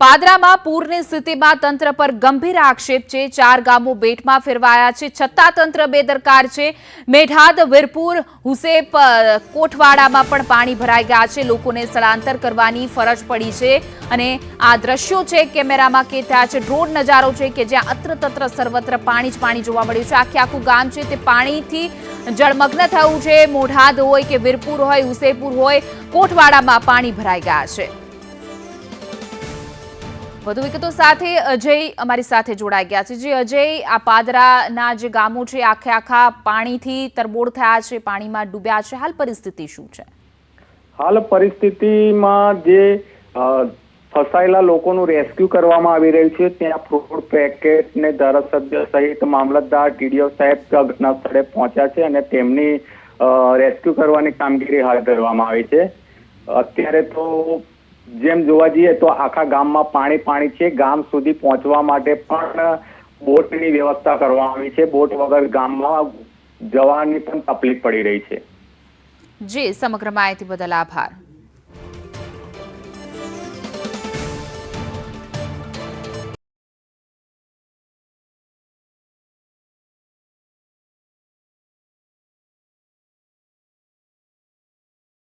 પાદરામાં પૂરની સ્થિતિમાં તંત્ર પર ગંભીર આક્ષેપ છે. ચાર ગામો બેટમાં ફેરવાયા છે. છતાં તંત્ર બેદરકાર છે. મેઢાદ, વીરપુર, હુસેપ કોઠવાડામાં પણ પાણી ભરાઈ ગયા છે. લોકોને સ્થળાંતર કરવાની ફરજ પડી છે. અને આ દ્રશ્યો છે કેમેરામાં કે થયા છે ડ્રોન નજારો છે કે જ્યાં અત્ર સર્વત્ર પાણી જ પાણી જોવા મળ્યું છે. આખે આખું ગામ છે તે પાણીથી જળમગ્ન થયું છે. મોઢાદ હોય કે વીરપુર હોય, હુસેપુર હોય, કોઠવાડામાં પાણી ભરાઈ ગયા છે. વધુ વિગતો સાથે અજય અમારી સાથે જોડાઈ ગયા છે. જે, અજય, આ પાદરાના જે ગામો છે, આખે આખા પાણીથી તરબોળ થયા છે, પાણીમાં ડૂબ્યા છે. હાલ પરિસ્થિતિ શું છે? હાલ પરિસ્થિતિમાં જે ફસાયેલા લોકોનું રેસ્ક્યુ કરવામાં આવી રહ્યું છે, ત્યાં ફ્રૂટ પેકેટ ને ધારાસભ્ય સહિત મામલતદાર ટીડીઓ સાહેબ ઘટના સ્થળે પહોંચ્યા છે અને તેમની રેસ્ક્યુ કરવાની કામગીરી હાથ ધરવામાં આવી છે. અત્યારે તો જેમ જોવા જઈએ તો આખા ગામમાં પાણી પાણી છે. ગામ સુધી પહોંચવા માટે પણ બોટની વ્યવસ્થા કરવામાં આવી છે. બોટ વગર ગામમાં જવાની પણ તકલીફ પડી રહી છે. જી, સમગ્ર માહિતી બદલ આભાર.